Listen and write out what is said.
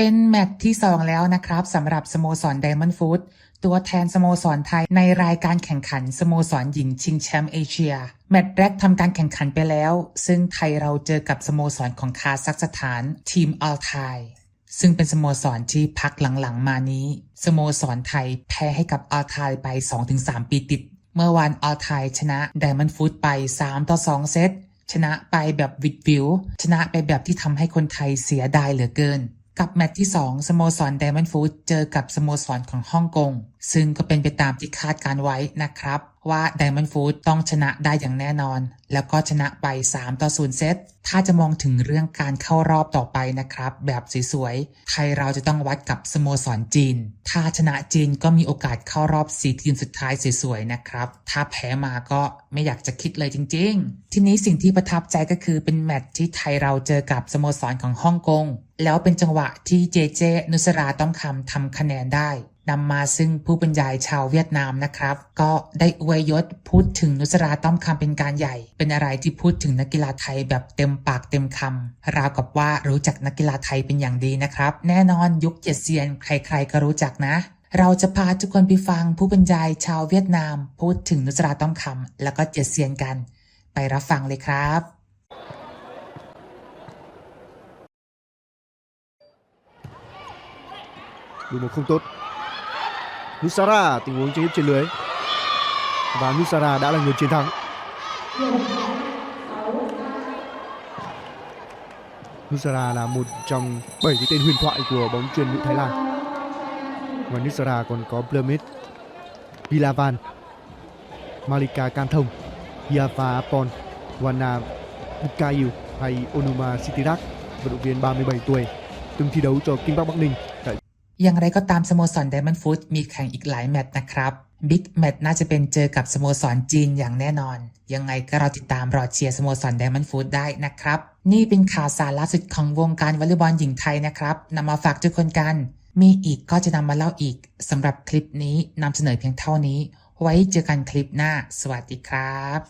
เป็นแมตช์ที่ 2 แล้วนะครับสำหรับสโมสรไดมอนด์ฟูดตัวแทนสโมสรไทยในรายการแข่งขันสโมสรหญิงชิงแชมป์เอเชีย แมตช์แรกทำการแข่งขันไปแล้ว ซึ่งไทยเราเจอกับสโมสรของคาซัคสถานทีมอัลไทยซึ่งเป็นสโมสรที่พักหลังๆมานี้ สโมสรไทยแพ้ให้กับอัลไทยไป 2-3 ปีติด เมื่อวานอัลไทยชนะไดมอนด์ฟูดไป3ต่อ2เซตชนะไปแบบวิดวิวชนะไปแบบที่ทำให้คนไทยเสียดายเหลือเกิน กับแมตช์ที่ 2 สโมสรไดมอนด์ฟูดเจอกับสโมสรของฮ่องกง ซึ่งก็เป็นไปตามที่คาดการไว้นะครับ ว่าไดมอนด์ฟูดต้องชนะได้อย่างแน่นอน แล้วก็ชนะไป 3 ต่อ 0 เซต ถ้าจะมองถึงเรื่องการเข้ารอบต่อไปนะครับ แบบสวยๆ ไทยเราจะต้องวัดกับสโมสรจีน ถ้าชนะจีนก็มีโอกาสเข้ารอบ 4 ทีมสุดท้ายสวยๆ นะครับ ถ้าแพ้มาก็ไม่อยากจะคิดเลยจริง ๆ ทีนี้สิ่งที่ประทับใจก็คือเป็นแมตช์ที่ไทยเราเจอกับสโมสรของฮ่องกง แล้วเป็นจังหวะที่เจเจนุสราต้องคำทำคะแนนได้นำมาซึ่งผู้บรรยายชาวเวียดนามนะครับ ก็ได้อวยยศพูดถึงนุสราต้อมคำเป็นการใหญ่ เป็นอะไรที่พูดถึงนักกีฬาไทยแบบเต็มปากเต็มคำราวกับว่ารู้จักนักกีฬาไทยเป็นอย่างดีนะครับ แน่นอนยุคเจ็ดเซียนใครๆก็รู้จักนะ เราจะพาทุกคนไปฟังผู้บรรยายชาวเวียดนาม พูดถึงนุสราต้อมคำแล้วก็เจ็ดเซียนกัน ไปรับฟังเลยครับ Đội một không tốt. Nusara, tình huống chơi trên lưới. Và Nusara đã là người chiến thắng. Nusara là một trong 7 cái tên huyền thoại của bóng truyền nữ Thái Lan. Ngoài Nusara còn có Plumit Vilavan Malika Kanthong Yava Apon Wana Bukayu hay Onuma Sitirak vận động viên 37 tuổi, từng thi đấu cho Kinh Bắc Bắc Ninh tại อย่างไรก็ตามสโมสรไดมอนด์ฟูดมีแข่งอีกหลายแมตช์นะครับบิ๊กแมตช์น่าจะเป็นเจอกับสโมสรจีนอย่างแน่นอน ยังไงก็รอติดตามรอเชียร์สโมสรไดมอนด์ฟูดได้นะครับ นี่เป็นข่าวสารล่าสุดของวงการวอลเลย์บอลหญิงไทยนะครับนำมาฝากทุกคนกัน มีอีกก็จะนำมาเล่าอีกสำหรับคลิปนี้นำเสนอเพียงเท่านี้ ไว้เจอกันคลิปหน้า สวัสดีครับ